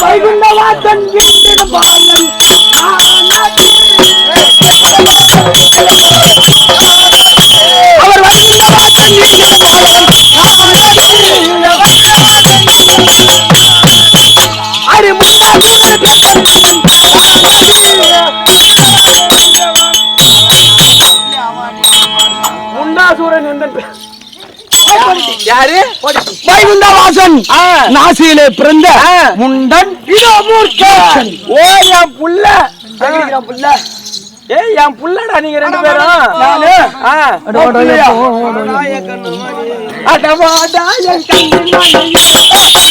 வைகுண்டவாசன் என்றிட பாலன் அவர் யாரு? வைகுண்டவாசன் ஆ. நாசியிலே பிறந்த. முண்டன் இடமூர்க்கன் ஓ என் புள்ள. புள்ள. ஏய் என் புள்ளடா நீங்க ரெண்டு பேரும். நானு? ஆ. அட, அட, அட, அடவாடா என் கண்ணினாலே.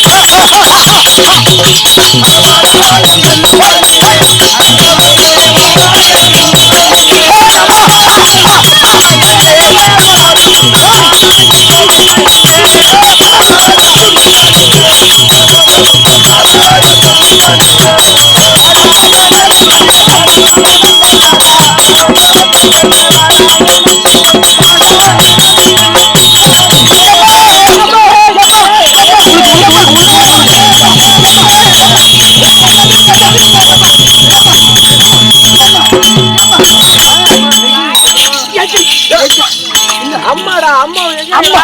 அம்மாடா அம்மா அம்மா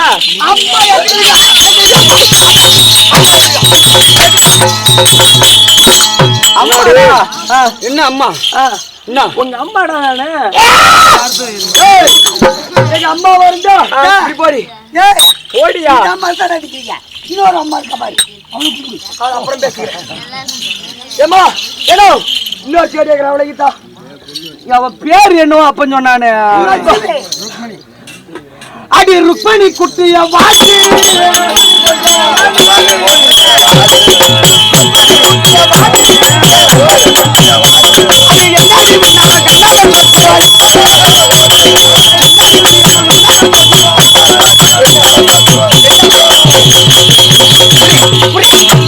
அம்மா என்ன அம்மா. என்ன? உங்க அம்மாடா நானு. எங்க அம்மா வருந்தா போடி. ஓடியா? இன்னொரு அம்மா இருக்க பாரு. அவனுக்கு அப்புறம் பேசுகிறேன். ஏமா ஏனோ இன்னொரு சேடி கேட்கிறேன் அவளைக்கு தான் அவ பேர் என்னவோ அப்ப சொன்னானே. அடி ருக்மணி குட்டிய வாசி.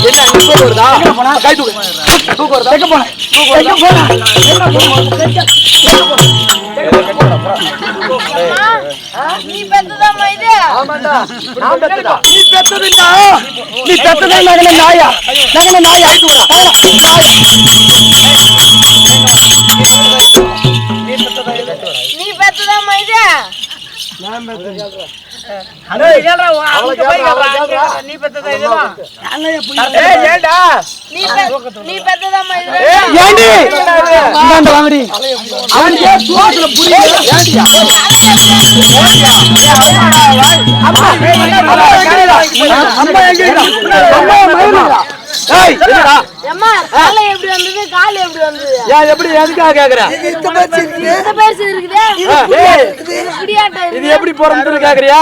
என்ன நீ ஆமாண்டா. நான் பெத்ததா? நீ பெத்ததுன்னா நீ பெத்ததே நகல நாயா. நகல நாயா. இது நீ பெத்ததா இதுவா ஏய் ஏண்டா நீ பெ- நீ பெத்ததாம்மா இது ஏண்டி இந்தாண்ட வாங்கடி அவனுக்கே ஏய் என்னடா? அம்மா காலை எப்படி வந்தது? கால் எப்படி வந்தது? ஏன் எப்படி எதுக்காக கேக்குற? இந்த பேர் இருக்குதே ஏய் குடியாட்டம் இது? இருக்குது எப்படி பிறந்தது கேக்குறியா?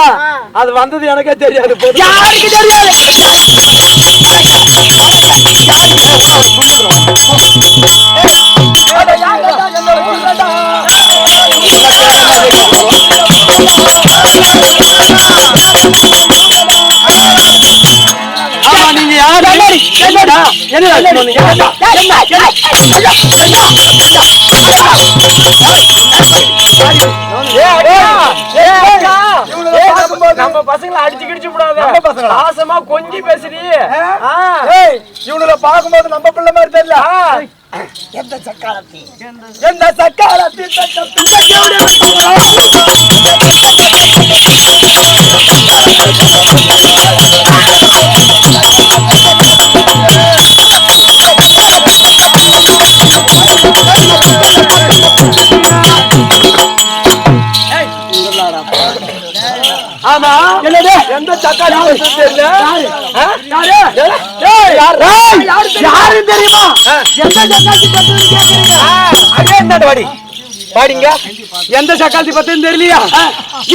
அது வந்தது எனக்கே தெரியாது போதும். யாருக்கு தெரியாது? ஆமா நம்ம- நம்ம பசங்களை அடிச்சு கிடிச்சு விடாத பாசமா கொஞ்சி பேசுறீ ஆ. இவனுல பாக்கும்போது நம்ம பிள்ளை மாதிரி தெரியல ஆ. எந்த சக்காலத்தி எந்த சக்காலத்தி பிள்ளை எந்த தக்காளி பழம் தெரியல. ஆ? யாரு? ஏய், யார்? யாரு தெரியுமா? எந்த பத்தி ஆ, அதே என்னது வாடி? எந்த சக்காலத்தி பத்தின்னு தெரியலையா?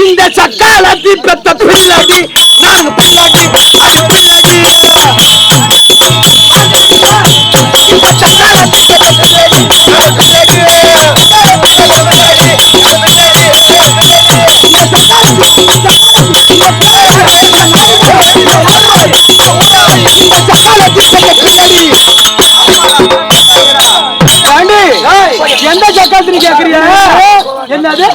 இந்த சக்காலத்தி பெத்த பிள்ளாடி நாங்க பிள்ளாடி அது பிள்ளாடி இந்த சக்காலத்தி பெத்த பாண்டி எந்த ஜக்காத்து என்னது?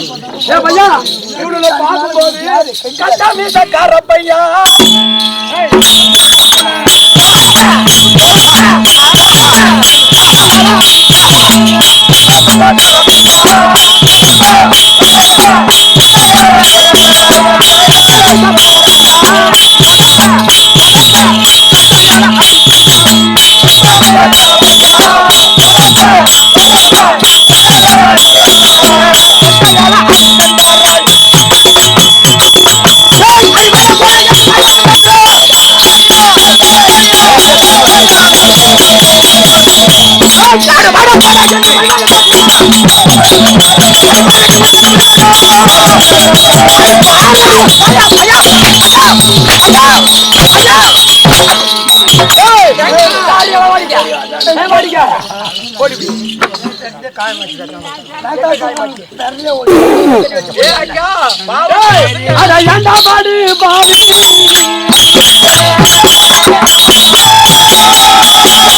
அட ஏண்டா பாடு பாடு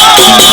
Oh,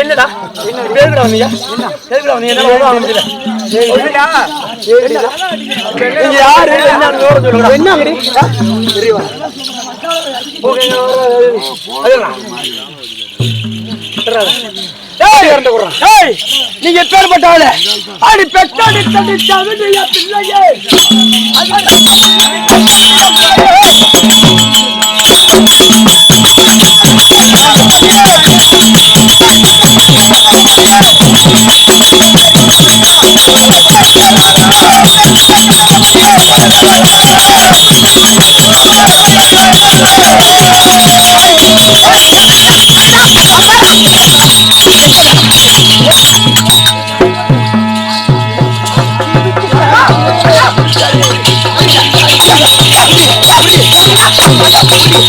என்னடா? வந்தீங்க எதுக்குடா வந்தீங்க என்னால ஒண்ணும் வாங்க முடியல என்னடா? நீங்க யாரு? சொல்லுங்க என்ன தெரியவா நீங்க பேர்பட்டாவல அடி பெட்டாடி நீங்க பிள்ளையே.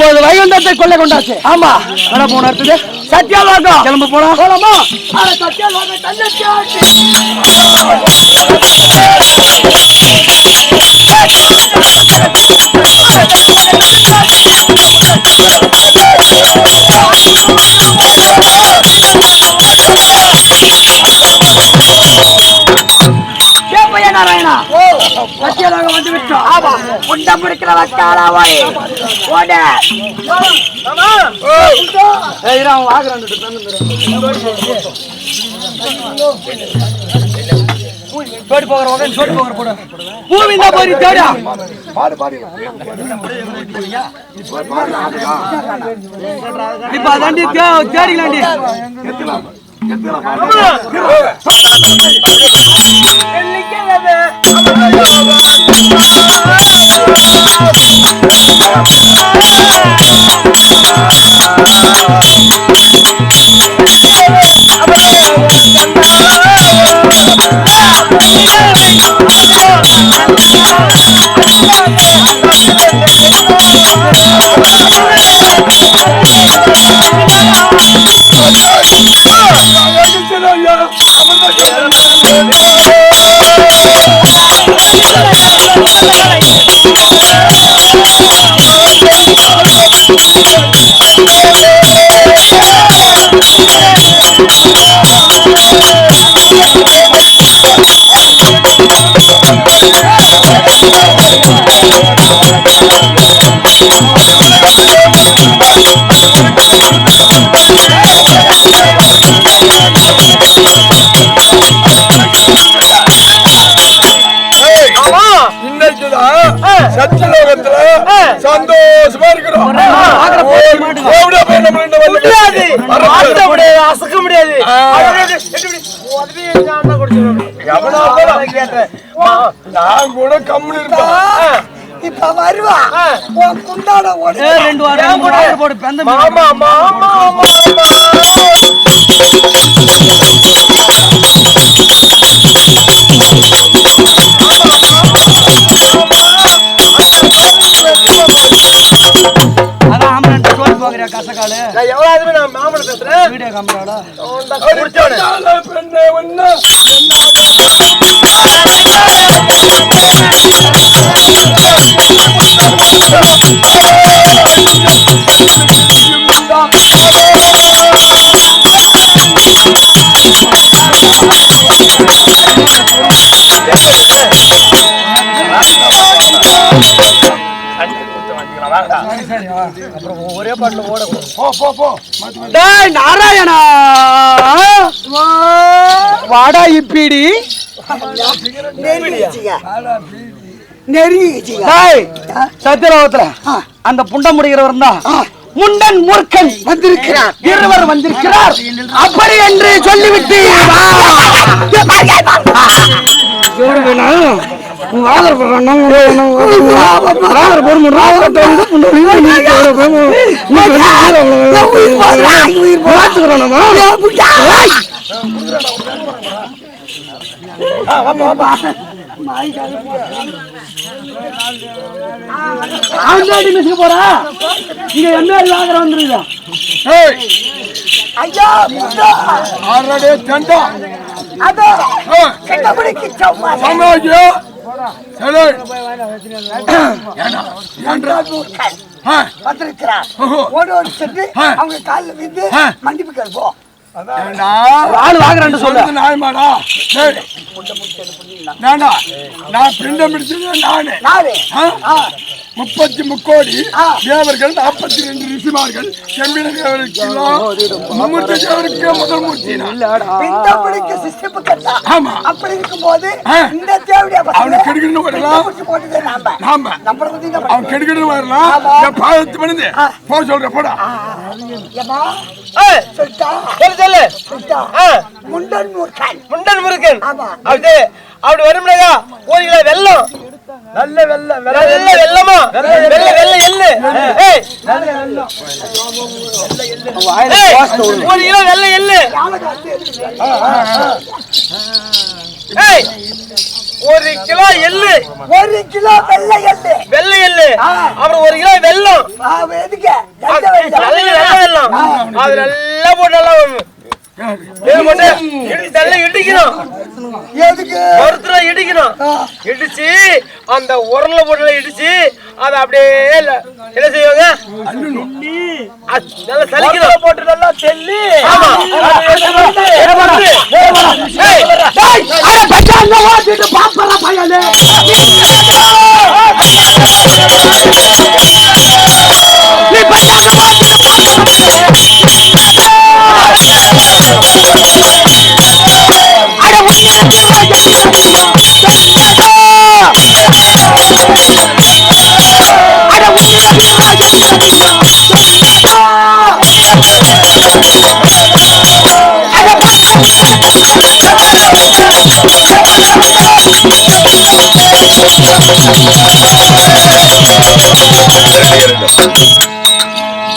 இப்போது வைகுண்டத்தை கொள்ளை கொண்டாச்சு. ஆமா. வர போன அடுத்தது சத்தியாலோகம் கிளம்ப போலாம்? போலாமா அட சத்தியாலோகம் வந்து விட்டோம் ஆமா உண்டம் இருக்கிற வக்காலா போய் ஓட வாகுறான் சோடி போகிற உடனே சோடி போகிற போட. பூமி தான் போய் தேடா. இப்ப அதாண்டி தேடிக்கலாண்டி. Oh, நான் கூட கம்முன்னு இருப்பேன் இப்ப வருவா. உன் ரெண்டு வாரம் பெந்த மாமா மாமா மாமா நான் எவ்வளவு நான் மாமனை பேசுறேன். வீடியோ காமிக்கிறாடா குடிச்சவனே பெண்ணே ஒண்ணு போ போ போ டேய் நாராயணா! வாடா இப்பிடி. சத்தியலோகத்துல அந்த புண்ட முடிகிறவர் தான் முண்டன் மூர்க்கன் வந்திருக்கிறார். இருவர் வந்திருக்கிறார். அப்படி என்று சொல்லிவிட்டு ஆண்டாடி மிஸ்க்கு போறா இங்க என்ன வாங்குற வந்துருங்க ஐயா ஆறடே தண்டா அதோ கண்டபடிக்கு சம்மா சமாஜம் சரி ஏண்டா ஏண்டா வந்திருக்கிறார். ஓடி ஓடி சென்று. அவங்க காலில் விந்து. மன்னிப்பு ஏண்டா ஆள் வாங்குறேன்னு சொல்றது நியாயமாடா? டேய், ஏண்டா நான் பிண்டம் பிடிச்சது நானு. நானு. ஆ? முப்பத்தி முக்கோடி தேவர்கள் நாற்பத்தி ரெண்டு ரிஷிமார்கள். செம்பின தேவருக்கு முதல் மூர்த்தி நான். பிண்டம் பிடிக்க சிஸ்டப்பு கட்டா ஆமா. அப்படி இருக்கும்போது. இந்த தேவடியா அவனுக்கு கெடுக்கணும்னு வரலாம். நாம. அவன் கெடுக்கணும் வரலாம். என் பாதத்து பண்ணுது போ சொல்ற போடா. சொல்லிட்டா? சொல்லு. முண்டன் மூர்க்கன் முண்டன் முருகன் ஆமா. அப்படி அப்படி வரும்லயா? ஒரு கிலோ வெல்லம் நல்ல வெள்ள வெள்ள வெள்ளமா? வெள்ள வெள்ள. எள்ளு ஏய். ஏய், ஒரு கிலோ வெள்ள எள்ளு. ஏய் ஒரு கிலோ எள்ளு. ஒரு கிலோ வெள்ளை எள்ளு. வெள்ளை எள்ளு. அப்புறம் ஒரு கிலோ வெல்லம் ஆ, எதுக்கு? வெள்ளம்? நல்ல வெள்ளை வெல்லம் அது நல்லா போட்டு நல்லா இடிக்கணும் எதுக்கு ஒருத்தர இடிக்கணும் இடிச்சு அந்த உரல்ல போட்டு இடிச்சு அதை அப்படியே என்ன செய்வாங்க நல்லா சலிக்கணும் போட்டு நல்லா தெல்லி ஆமா அது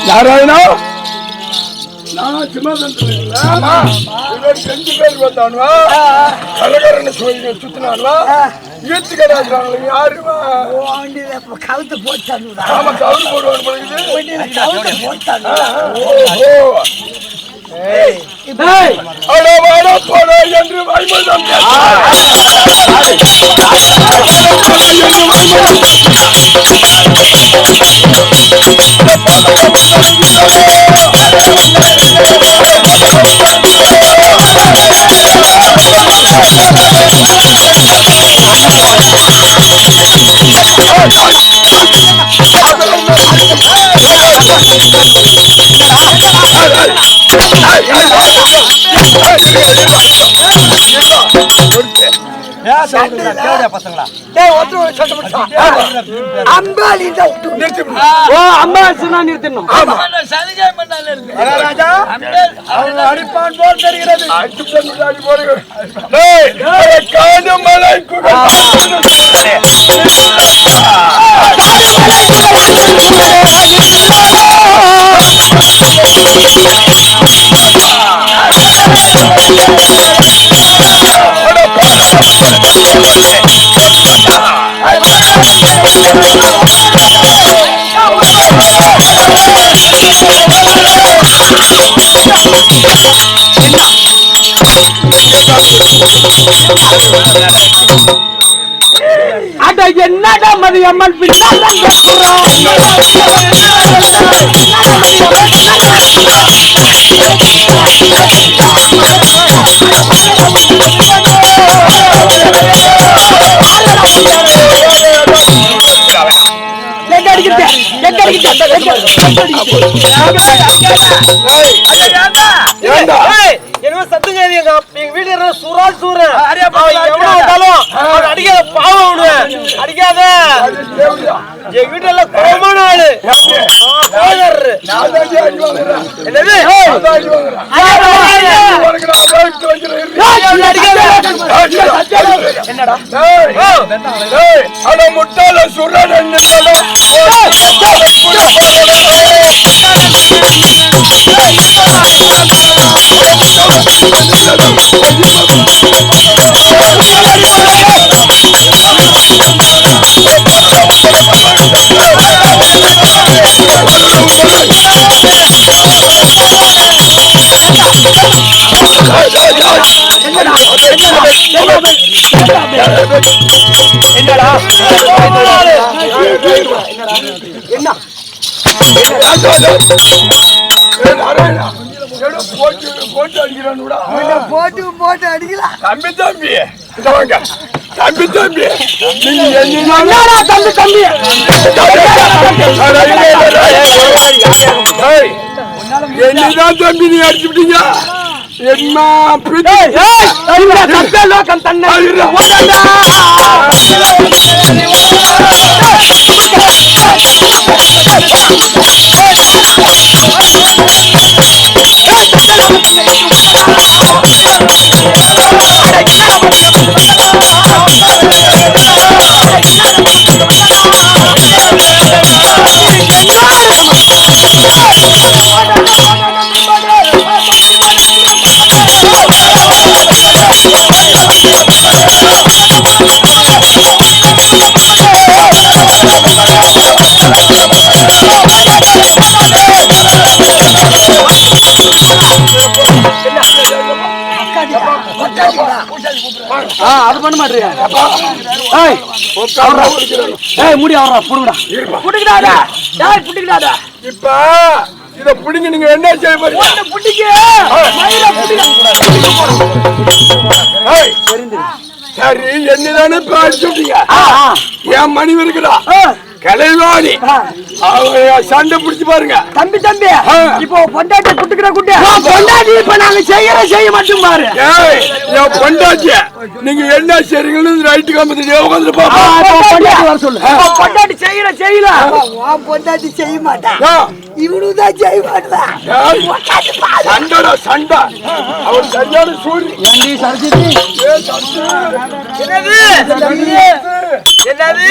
யாராயினா? நான் இவர் செஞ்சு பேர் வந்தானுவா சுத்தினானுவா ஈர்த்து கிடையாதுறாங்களே யாருமா? வண்டியில கவுத்து போட்டானுடா. ஆமா கவுத்து போட்டானு ஓஹோ அட வாட போட என்று வைமதம் நிறுத்தணும் அடிப்பான் போல் தெரிகிறது காணும் மலை குடா போடுங்க. டேய், ஏய், என்னமோ சத்தம் கேக்குது. எங்க இருக்கிற சுறால் சூரன். அவன் எவனா வந்தாலும் அவனை அடிக்காத, பாவம் அவனு. அடிக்காத. எங்க வீட்டுல கோபமான ஆளு. என்னது? நான் தான் அடி என்னடா? ஏடா போட்டு அடிக்கலாம் தம்பி தம்பி தம்பி தம்பி என்ன தம்பி தம்பி என்னதான் தம்பி நீ அடிச்சுட்டீங்க என்ன லோகம் தன்னை ஆ அது பண்ண மாட்டியா? ஏய் அவரா? ஏய் முடி அவரா புடுங்கடா. புடுங்கடாடா. ஏய் புடுங்கடாடா. இப்ப இத பிடிங்க நீங்க என்ன செய்ய போறீங்க? புடிங்க. மயில புடிங்க. ஏய், சரி என்னதானே ஆ என் மணி இருக்குதா ஆ, கலைவாணி சண்டை பிடிச்சு பாருங்க. தம்பி தம்பி. ஆ. இப்போ பொண்டாட்டி குட்டுக்கிற குட்டி பொண்டாட்டி இப்ப நாங்க செய்யற செய்ய மட்டும் பாரு. ஏய் என் பொண்டாட்டி நீங்க என்ன செய்றீங்கன்னு ரைட்டு காமிட்டு உட்காந்துட்டு ஆ, பாப்பா பொண்டாட்டி வர சொல்லு. பொண்டாட்டி செய்யற செய்யல. பொண்டாட்டி செய்ய மாட்டான் ஏய், இவனுக்கு தான் செய்ய மாட்டான் ஏய், சண்டைடா சண்டை. அவர் சரியான சூரி. நன்றி சரஸ்வதி. என்னது?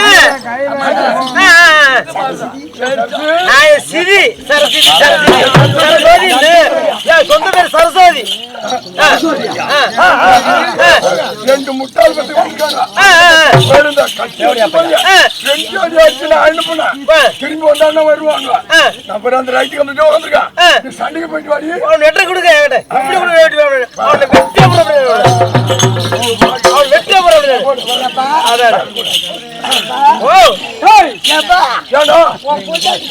நான் சிரி சரஸ்வதி சரஸ்வதி. சரஸ்வதி சொந்த பேர் சரஸ்வதி. ரெண்டு முட்டாள். திரும்பி வந்தாங்கன்னா வருவாங்க? அப்புறம் அந்த ரைட்டு ஆ. நீ சண்டைக்கு போயிட்டு வாடி. அவன் வெட்ட கொடுக்க அவனை. வெட்டியே போட அவனை. வெட்டியே போட. அதான். ஓ, ஏண்டா? உன் பொண்டாட்டி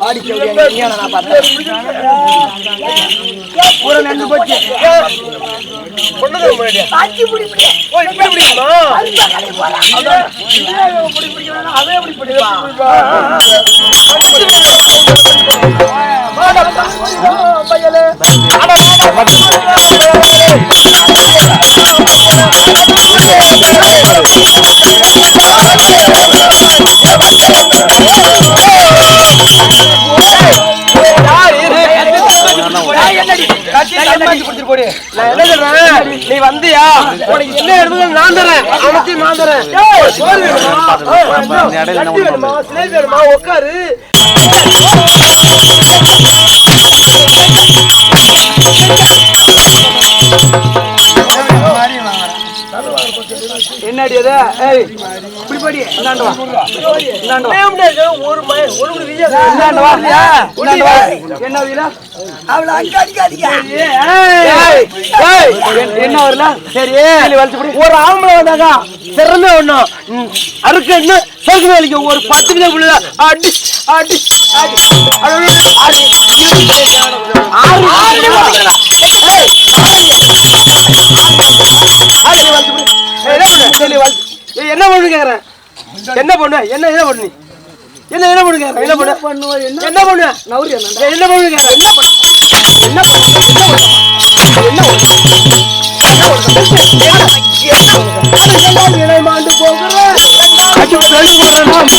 சண்டைக்கு வர வேகத்தை பாரு அவனோட கைதை வெட்டி விடுறான் அவனை. பூரா நெஞ்சு போச்சு அஞ்சு முடி முடி ஓ இப்படி பிடிக்குமா கடை போறான் அவன் எப்படி நான் சொல்றேன் நீ வந்தியா உனக்கு என்ன எடுத்து நான் தரேன் நான் தரேன் வேணுமா வேணுமா உட்காரு என்னடி அது ஏய் இப்படி படி இந்தாண்டு வா. இந்தாண்டு வா. மேம்டாங்க, ஒரு மய- ஒரு ஒரு விஜய் இந்தாண்டு வா. இந்தாண்டு வா. என்ன அவளை அங்க ஏய். ஏய். வரல சரி வலிச்சு பிடி. ஒரு ஆம்பளை வந்தாங்க சிறந்த ஒண்ணும் ம், அறுக்க என்ன? வேலைக்கு ஒரு பத்து விதம் புள்ள அடி அடி அடி. அடி, அடி. ஆறு ஆறு ஏய், வலிச்சு பிடி. ஏய், வலிச்சு- ஏய், என்ன பண்ணு கேக்குறேன் என்ன பண்ணு என்ன என்ன பண்ணு நீ? என்ன என்ன பண்ணு கேக்குறேன் என்ன பண்ணு பண்ணுவோம் என்ன என்ன பண்ணு நவுரி என்ன என்ன பண்ணு கேக்குறேன் என்ன பண்ணு என்ன பண்ணு என்ன பண்ணு என்ன பண்ணு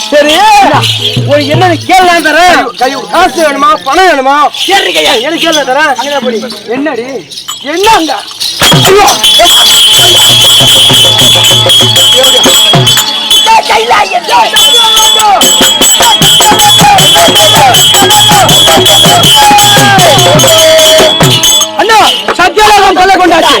தரேன் காசு வேணுமா? பணம் வேணுமா? சரி எனக்கு கேள்வி தரேன் அங்கே என்னடி? என்ன அங்க? ஐயோ அண்ணா சத்தியலோகம் கொலை கொண்டாச்சு.